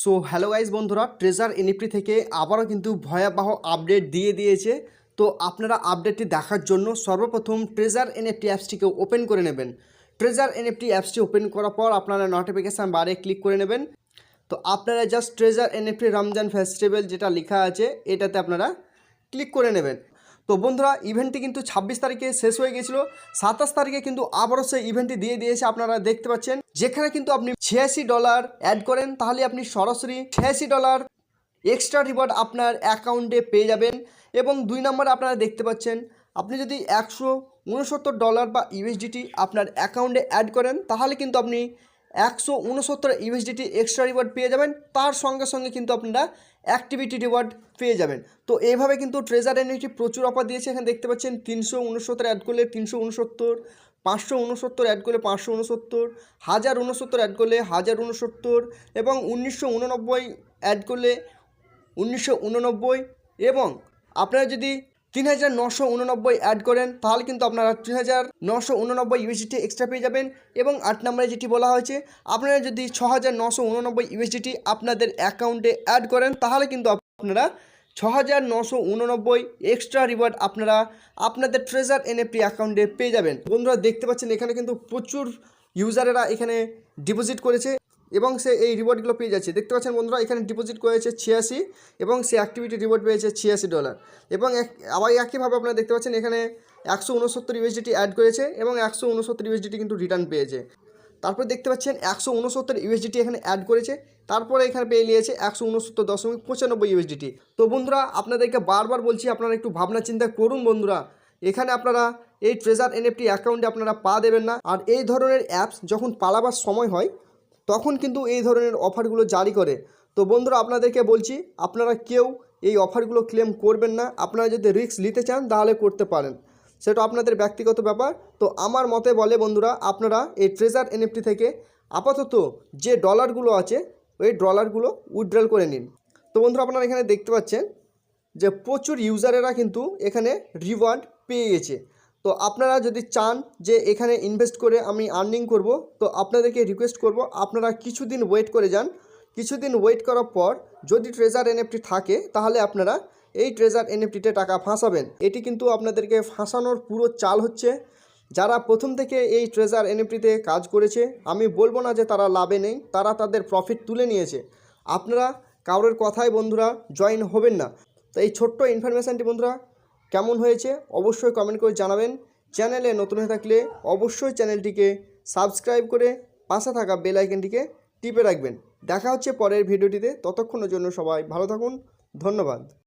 So hello guys বন্ধুরা treasure NFT থেকে আবারও কিন্তু ভয়াবহ আপডেট দিয়ে দিয়েছে। তো আপনারা আপডেটটি দেখার জন্য সর্বপ্রথম ট্রেজার এনএফটি অ্যাপসটিকে ওপেন করে নেবেন। ট্রেজার এনএফটি অ্যাপসটি ওপেন করার পর আপনারা নোটিফিকেশান বারে ক্লিক করে নেবেন। তো আপনারা just treasure NFT Ramzan festival যেটা লেখা আছে, এটাতে আপনারা ক্লিক করে নেবেন। তো বন্ধুরা ইভেন্টটি কিন্তু ছাব্বিশ তারিখে শেষ হয়ে গেছিল। সাতাশ তারিখে কিন্তু আবারও সেই ইভেন্টটি দিয়ে দিয়েছে, আপনারা দেখতে পাচ্ছেন। যেখানে কিন্তু আপনি ছিয়াশি ডলার অ্যাড করেন, তাহলে আপনি সরাসরি ছিয়াশি ডলার এক্সট্রা রিওয়ার্ড আপনার অ্যাকাউন্টে পেয়ে যাবেন। এবং দুই নম্বরে আপনারা দেখতে পাচ্ছেন, আপনি যদি একশো উনসত্তর ডলার বা ইউএসডিটি আপনার অ্যাকাউন্টে অ্যাড করেন, তাহলে কিন্তু আপনি একশো উনসত্তর ইউএসডিটি এক্সট্রা রিওয়ার্ড পেয়ে যাবেন। তার সঙ্গে সঙ্গে কিন্তু আপনারা অ্যাক্টিভিটি রিওয়ার্ড পেয়ে যাবেন। তো এইভাবে কিন্তু ট্রেজার এনএফটি প্রচুর অফার দিয়েছে। এখানে দেখতে পাচ্ছেন, তিনশো উনসত্তর অ্যাড করলে তিনশো উনসত্তর পাঁচশো উনসত্তর অ্যাড করলে পাঁচশো উনসত্তর, হাজার উনসত্তর অ্যাড করলে হাজার উনসত্তর এবং উনিশশো উননব্বই অ্যাড করলে উনিশশো উননব্বই এবং আপনারা যদি তিন হাজার নশো উননব্বই অ্যাড করেন, তাহলে কিন্তু আপনারা তিন হাজার নশো উননব্বই ইউএসডিটি এক্সট্রা পেয়ে যাবেন এবং আট নম্বরে যেটি বলা হয়েছে, আপনারা যদি ছ হাজার নশো উননব্বই ইউএসডিটি আপনাদের অ্যাকাউন্টে অ্যাড করেন, তাহলে কিন্তু আপনারা ছ হাজার নশো উননব্বই এক্সট্রা রিওয়ার্ড আপনারা আপনাদের ট্রেজার এনএফটি অ্যাকাউন্টে পেয়ে যাবেন। বন্ধুরা, দেখতে পাচ্ছেন এখানে কিন্তু প্রচুর ইউজারেরা এখানে ডিপোজিট করেছে এবং সে এই রিওয়ার্ডগুলো পেয়ে যাচ্ছে। দেখতে পাচ্ছেন বন্ধুরা, এখানে ডিপোজিট করেছে ছিয়াশি এবং সে অ্যাক্টিভিটি রিওয়ার্ড পেয়েছে ছিয়াশি ডলার এবং আবার একইভাবে আপনারা দেখতে পাচ্ছেন এখানে একশো উনসত্তর ইউএসডিটি অ্যাড করেছে এবং একশো উনসত্তর ইউএসডিটি কিন্তু রিটার্ন পেয়েছে। তারপর দেখতে পাচ্ছেন একশো উনসত্তর ইউএসডিটি এখানে অ্যাড করেছে। তারপরে এখানে পেয়ে নিয়েছে একশো উনসত্তর দশমিক পঁচানব্বই ইউএসডিটি তো বন্ধুরা, আপনাদেরকে বারবার বলছি, আপনারা একটু ভাবনা চিন্তা করুন বন্ধুরা। এখানে আপনারা এই ট্রেজার এনএফটি অ্যাকাউন্টে আপনারা পা দেবেন না। আর এই ধরনের অ্যাপস যখন পালাবার সময় হয়, তখন কিন্তু এই ধরনের অফারগুলো জারি করে। তো বন্ধুরা, আপনাদেরকে বলছি, আপনারা কেউ এই অফারগুলো ক্লেম করবেন না। আপনারা যদি রিস্ক নিতে চান, তাহলে করতে পারেন। সেটা আপনাদের ব্যক্তিগত ব্যাপার। তো আমার মতে বলে বন্ধুরা, আপনারা এই ট্রেজার এনএফটি থেকে আপাতত যে ডলারগুলো আছে, ওই ডলারগুলো উইথড্রল করে নিন। তো বন্ধুরা, আপনারা এখানে দেখতে পাচ্ছেন যে প্রচুর ইউজারেরা কিন্তু এখানে রিওয়ার্ড পেয়ে গেছে। তো আপনারা যদি চান যে এখানে ইনভেস্ট করে আমি আর্নিং করব, তো আপনাদেরকে রিকোয়েস্ট করব, আপনারা কিছুদিন ওয়েট করে যান। কিছুদিন ওয়েট করার পর যদি ট্রেজার এনএফটি থাকে, তাহলে আপনারা এই ট্রেজার এনএফটিতে টাকা ফাঁসাবেন। এটি কিন্তু আপনাদেরকে ফাঁসানোর পুরো চাল হচ্ছে। যারা প্রথম থেকে এই ট্রেজার এনএফটিতে কাজ করেছে, আমি বলব না যে তারা লাভে নেই, তারা তাদের প্রফিট তুলে নিয়েছে। আপনারা কারোর কথায় বন্ধুরা জয়েন হবেন না। তো এই ছোট্ট ইনফরমেশানটি বন্ধুরা, কেমন হয়েছে অবশ্যই কমেন্ট করে জানাবেন। চ্যানেলে নতুন হয়ে থাকলে অবশ্যই চ্যানেলটিকে সাবস্ক্রাইব করে পাশে থাকা বেল আইকনটিকে টিপে রাখবেন। দেখা হচ্ছে পরের ভিডিওটিতে ততক্ষণের জন্য সবাই ভালো থাকুন। ধন্যবাদ।